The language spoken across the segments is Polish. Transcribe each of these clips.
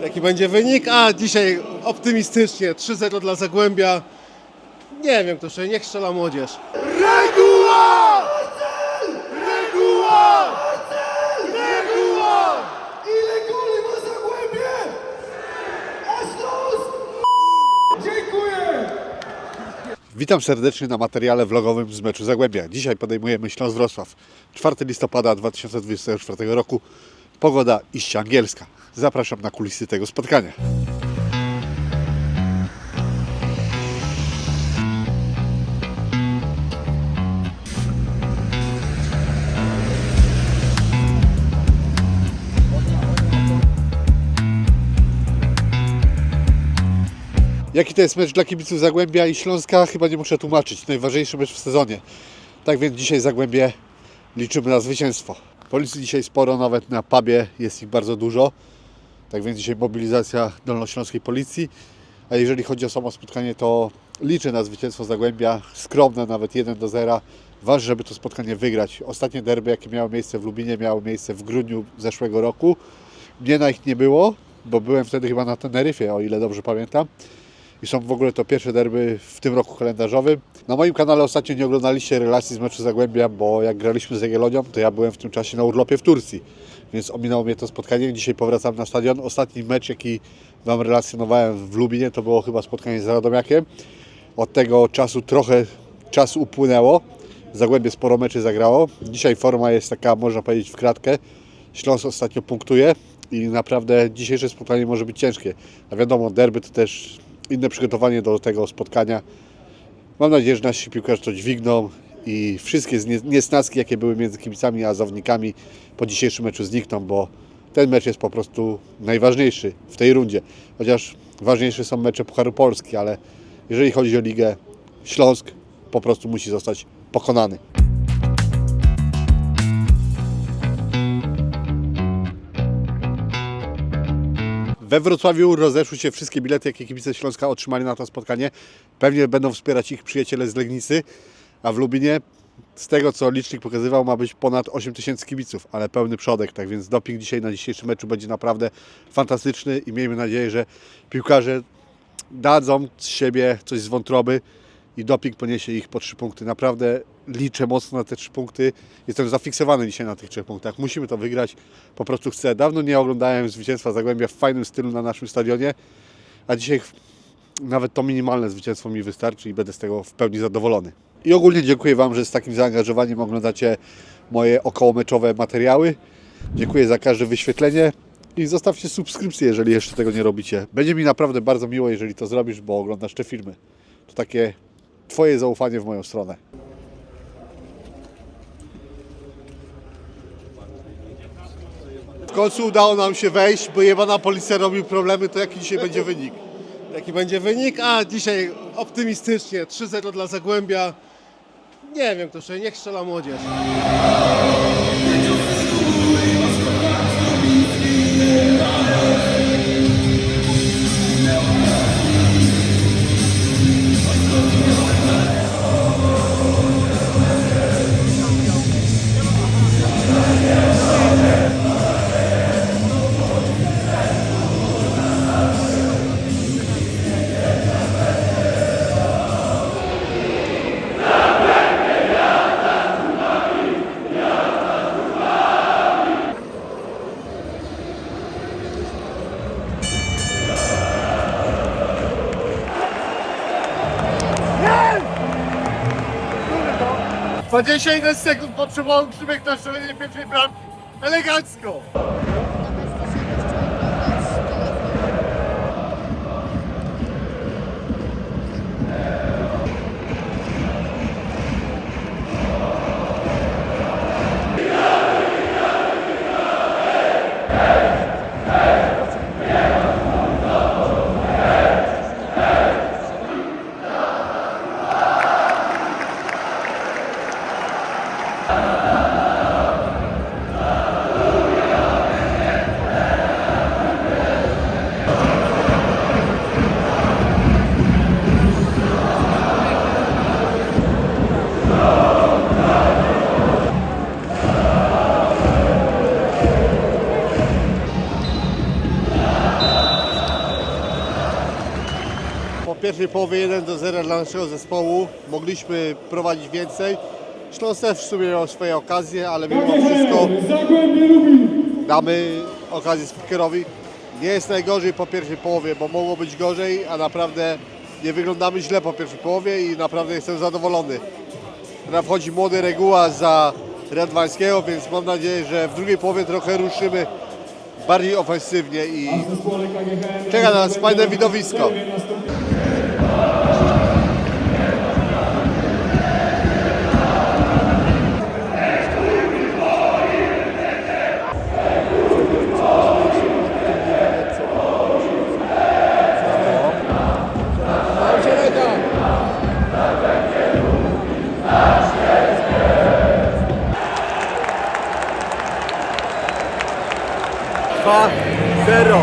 Jaki będzie wynik? A dzisiaj optymistycznie 3-0 dla Zagłębia. Nie wiem, kto się niech strzela młodzież. Reguła! Reguła! Reguła! Ile goli ma Zagłębie? A Śląsk? Dziękuję! Witam serdecznie na materiale vlogowym z meczu Zagłębia. Dzisiaj podejmujemy Śląsk Wrocław. 4 listopada 2024 roku. Pogoda iście angielska. Zapraszam na kulisy tego spotkania. Jaki to jest mecz dla kibiców Zagłębia i Śląska? Chyba nie muszę tłumaczyć. Najważniejszy mecz w sezonie. Tak więc dzisiaj Zagłębie liczymy na zwycięstwo. Policji dzisiaj sporo, nawet na pubie jest ich bardzo dużo. Tak więc dzisiaj mobilizacja dolnośląskiej policji. A jeżeli chodzi o samo spotkanie, to liczę na zwycięstwo Zagłębia. Skromne, nawet 1 do 0. Ważne, żeby to spotkanie wygrać. Ostatnie derby, jakie miało miejsce w Lubinie, miało miejsce w grudniu zeszłego roku. Mnie na ich nie było, bo byłem wtedy chyba na Teneryfie, o ile dobrze pamiętam i są w ogóle to pierwsze derby w tym roku kalendarzowym. Na moim kanale ostatnio nie oglądaliście relacji z meczu Zagłębia, bo jak graliśmy z Jagiellonią, to ja byłem w tym czasie na urlopie w Turcji, więc ominęło mnie to spotkanie. Dzisiaj powracam na stadion. Ostatni mecz, jaki Wam relacjonowałem w Lubinie, to było chyba spotkanie z Radomiakiem. Od tego czasu trochę czasu upłynęło. Zagłębie sporo meczy zagrało. Dzisiaj forma jest taka, można powiedzieć, w kratkę. Śląsk ostatnio punktuje i naprawdę dzisiejsze spotkanie może być ciężkie. A wiadomo, derby to też inne przygotowanie do tego spotkania. Mam nadzieję, że nasi piłkarze to dźwigną i wszystkie niesnaski, jakie były między kibicami a zawodnikami po dzisiejszym meczu znikną, bo ten mecz jest po prostu najważniejszy w tej rundzie. Chociaż ważniejsze są mecze Pucharu Polski, ale jeżeli chodzi o ligę, Śląsk po prostu musi zostać pokonany. We Wrocławiu rozeszły się wszystkie bilety, jakie kibice Śląska otrzymali na to spotkanie. Pewnie będą wspierać ich przyjaciele z Legnicy, a w Lubinie z tego, co licznik pokazywał, ma być ponad 8 tysięcy kibiców, ale pełny przodek. Tak więc doping dzisiaj na dzisiejszym meczu będzie naprawdę fantastyczny i miejmy nadzieję, że piłkarze dadzą z siebie coś z wątroby i doping poniesie ich po trzy punkty. Naprawdę liczę mocno na te trzy punkty. Jestem zafiksowany dzisiaj na tych trzech punktach. Musimy to wygrać. Po prostu chcę. Dawno nie oglądałem zwycięstwa Zagłębia w fajnym stylu na naszym stadionie, a dzisiaj nawet to minimalne zwycięstwo mi wystarczy i będę z tego w pełni zadowolony. I ogólnie dziękuję Wam, że z takim zaangażowaniem oglądacie moje okołomeczowe materiały. Dziękuję za każde wyświetlenie i zostawcie subskrypcję, jeżeli jeszcze tego nie robicie. Będzie mi naprawdę bardzo miło, jeżeli to zrobisz, bo oglądasz te filmy. To takie Twoje zaufanie w moją stronę. Końcu udało nam się wejść, bo jebana policja robił problemy, to jaki dzisiaj będzie wynik? Jaki będzie wynik? A dzisiaj optymistycznie 3-0 dla Zagłębia. Nie wiem, kto się niech strzela młodzież. Po 10 sekund potrzebował Krzymek na strzelenie pierwszej bramki. Elegancko! Pierwszej połowie 1 do 0 dla naszego zespołu. Mogliśmy prowadzić więcej. Śląsk też w sumie miał swoje okazje, ale mimo wszystko damy okazję speakerowi. Nie jest najgorzej po pierwszej połowie, bo mogło być gorzej, a naprawdę nie wyglądamy źle po pierwszej połowie i naprawdę jestem zadowolony. Teraz wchodzi młody reguła za Radwańskiego, więc mam nadzieję, że w drugiej połowie trochę ruszymy bardziej ofensywnie i Czeka na nas fajne widowisko. Dwa, zero.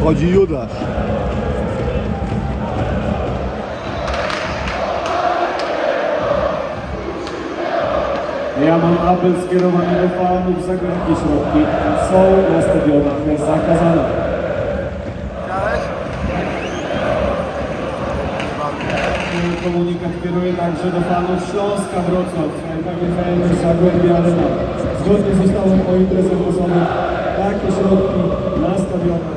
Wchodzi Judasz. Ja mam apel skierowany do fanów Zagłębie Środki. Są na stadionach zakazane. Komunikat kieruję także do fanów Śląska Wrocław, KGHM Zagłębie Arena. Zgodnie z ustawą o imprezach masowych takie środki na stadionach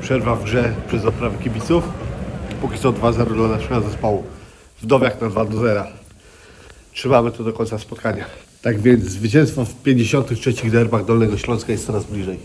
Przerwa w grze przez odprawę kibiców. Póki co 2-0 dla naszego zespołu. Wdowiak na 2 do 0. Trzymamy to do końca spotkania. Tak więc zwycięstwo w 53 derbach Dolnego Śląska jest coraz bliżej.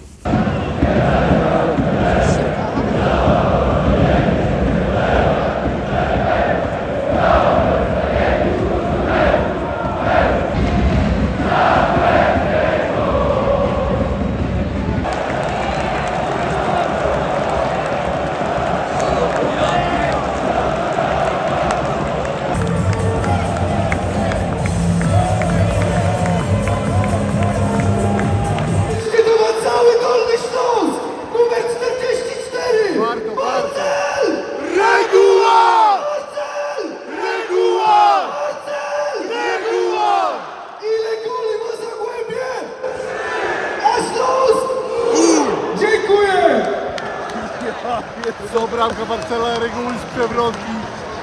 Co bramka Marcela Reguły z przewrotki,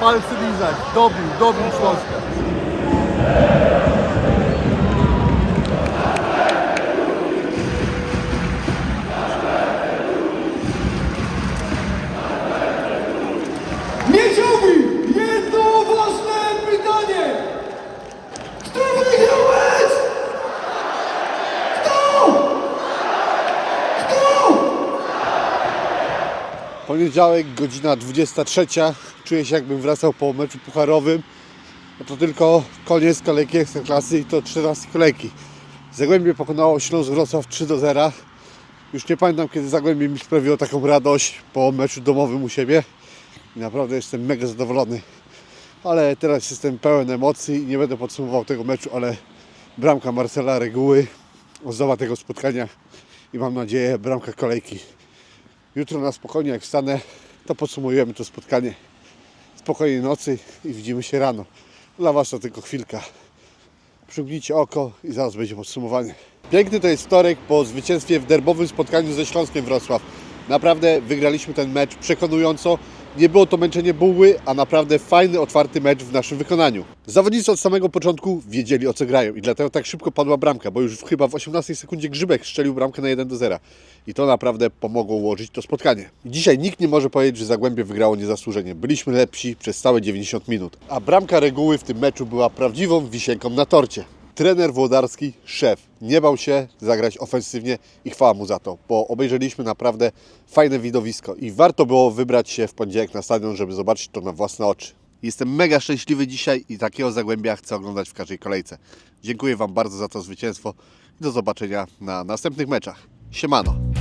palce lizać. Dobił, dobił Śląska. Poniedziałek, godzina 23. Czuję się jakbym wracał po meczu pucharowym. To tylko koniec kolejki Ekstraklasy i to 14 kolejki. Zagłębie pokonało Śląsk Wrocław 3 do 0. Już nie pamiętam kiedy Zagłębie mi sprawiło taką radość po meczu domowym u siebie. I naprawdę jestem mega zadowolony. Ale teraz jestem pełen emocji nie będę podsumował tego meczu, ale bramka Marcela Reguły, ozdoba tego spotkania i mam nadzieję bramka kolejki. Jutro na spokojnie, jak wstanę, to podsumujemy to spotkanie. Spokojnej nocy i widzimy się rano. Dla Was to tylko chwilka. Przymknijcie oko i zaraz będzie podsumowanie. Piękny to jest wtorek po zwycięstwie w derbowym spotkaniu ze Śląskiem Wrocław. Naprawdę wygraliśmy ten mecz przekonująco. Nie było to męczenie buły, a naprawdę fajny, otwarty mecz w naszym wykonaniu. Zawodnicy od samego początku wiedzieli o co grają i dlatego tak szybko padła bramka, bo już chyba w 18 sekundzie Grzybek strzelił bramkę na 1 do 0. I to naprawdę pomogło ułożyć to spotkanie. Dzisiaj nikt nie może powiedzieć, że Zagłębie wygrało niezasłużenie. Byliśmy lepsi przez całe 90 minut. A bramka reguły w tym meczu była prawdziwą wisienką na torcie. Trener Włodarski, szef, nie bał się zagrać ofensywnie i chwała mu za to, bo obejrzeliśmy naprawdę fajne widowisko i warto było wybrać się w poniedziałek na stadion, żeby zobaczyć to na własne oczy. Jestem mega szczęśliwy dzisiaj i takiego Zagłębia chcę oglądać w każdej kolejce. Dziękuję Wam bardzo za to zwycięstwo i do zobaczenia na następnych meczach. Siemano!